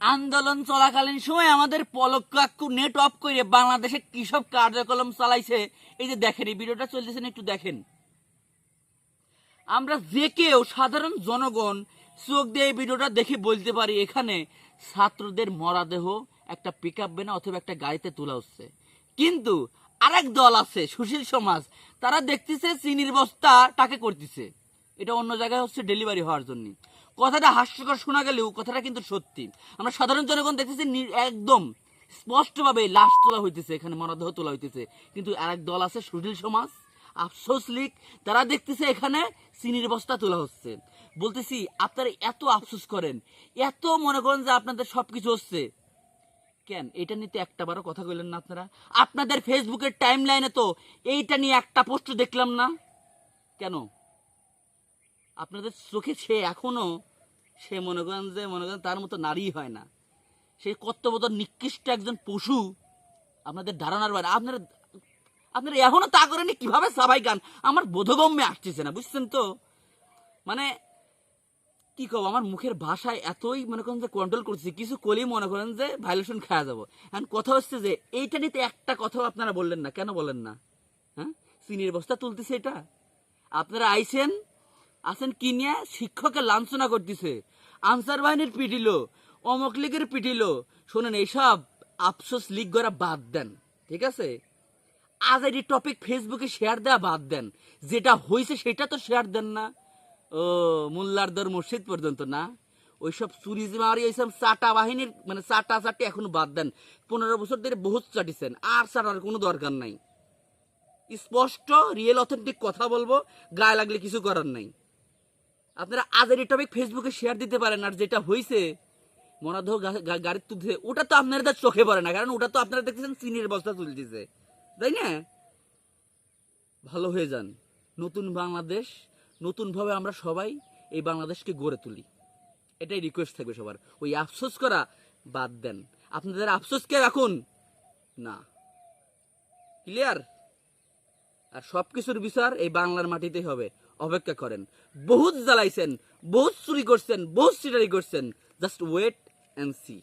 আন্দোলন চলাকালীন সময় আমাদের পলক কাকু নেট অফ করে বাংলাদেশে কৃষক কার্যক্রম চালাইছে। এই যে দেখেন, এই ভিডিওটা চলতেছেন একটু দেখেন। আমরা যে কেউ সাধারণ জনগণ চোখ দিয়ে এই ভিডিওটা দেখে বলতে পারি, এখানে ছাত্রদের মরাদেহ একটা পিক আপ বেনা অথবা একটা গাড়িতে তোলা হচ্ছে। কিন্তু আরেক দল আছে, সুশীল সমাজ, তারা দেখতেছে চিনির বস্তা টাকে করতেছে। এটা অন্য জায়গায় হচ্ছে ডেলিভারি হওয়ার জন্য। কথাটা হাস্যকর শোনা গেলেও কথাটা কিন্তু সত্যি। আমরা সাধারণ জনগণ দেখতেছি একদম স্পষ্টভাবে লাশ তোলা হইতেছে, এখানে মরদেহ তোলা হইতেছে। কিন্তু আরেক দল আছে, সুশীল সমাজ, আফসোস লীগ, তারা দেখতেছে এখানে চিনির বস্তা তোলা হচ্ছে। বলতেছি, আপনারা এত আফসোস করেন, এত মনে করেন যে আপনাদের সবকিছু হচ্ছে। কেন? এটা নিয়ে তো একটা বারো কথা কইলেন না আপনারা। আপনাদের ফেসবুকের টাইম লাইনে তো এইটা নিয়ে একটা পোস্ট দেখলাম না। কেন? আপনাদের চোখে সে এখনও সে মনে করেন যে, মনে করেন তার মতো নারী হয় না। সে কর্তব্যত নিকৃষ্ট একজন পশু আপনাদের ধারণার বাইরে। আপনারা আপনারা এখনও তা করেনি কীভাবে সবাই গান আমার বোধগম্যে আসতেছে না, বুঝছেন তো? মানে কি কব, আমার মুখের ভাষায় এতই মনে করেন যে কন্ট্রোল করছি, কিছু কলেই মনে করেন যে ভাইলেশন খাওয়া যাব। এখন কথা হচ্ছে যে, এইটা নিতে একটা কথাও আপনারা বললেন না, কেন বলেন না? হ্যাঁ? চিনির বস্তা তুলতেছে এটা। আপনারা আইছেন আসেন কি নিয়ে? শিক্ষকের লাঞ্ছনা করতেছে। আনসার বাহিনীর পিটিল অমক লীগের পিটিল শোনেন, এইসব আফসোস লীগ করা বাদ দেন, ঠিক আছে? আজ এই টপিক ফেসবুকে শেয়ার দেওয়া বাদ দেন। যেটা হয়েছে সেটা তো শেয়ার দেন না। ও মোল্লার দর মসজিদ পর্যন্ত না? ওইসব চুরি মারি ওইসব চাটা বাহিনীর মানে চাটা চাটি এখন বাদ দেন। পনেরো বছর ধরে বহুত চাটিছেন, আর চাটার কোনো দরকার নাই। স্পষ্ট রিয়েল অথেন্টিক কথা বলব, গায়ে লাগলে কিছু করার নাই। আপনারা আজের এই টপিক ফেসবুকে শেয়ার দিতে পারেন, আর যেটা হয়েছে মনাধ গাড়ির তুলছে ওটা তো আপনাদের চোখে পড়ে না, কারণ ওটা তো আপনারা দেখতেছেন চিনির বস্তা তুলতেছে। তাই না? ভালো হয়ে যান। নতুন বাংলাদেশ, নতুনভাবে আমরা সবাই এই বাংলাদেশকে গড়ে তুলি। এটাই রিকোয়েস্ট থাকবে সবার। ওই আফসোস করা বাদ দেন। আপনাদের আফসোসকে রাখুন? না। ক্লিয়ার আর সবকিছুর বিচার এই বাংলার মাটিতেই হবে। অপেক্ষা করেন। বহুত জ্বালাইছেন বহুত চুরি করছেন বহুত সিটারি করছেন। Just wait and C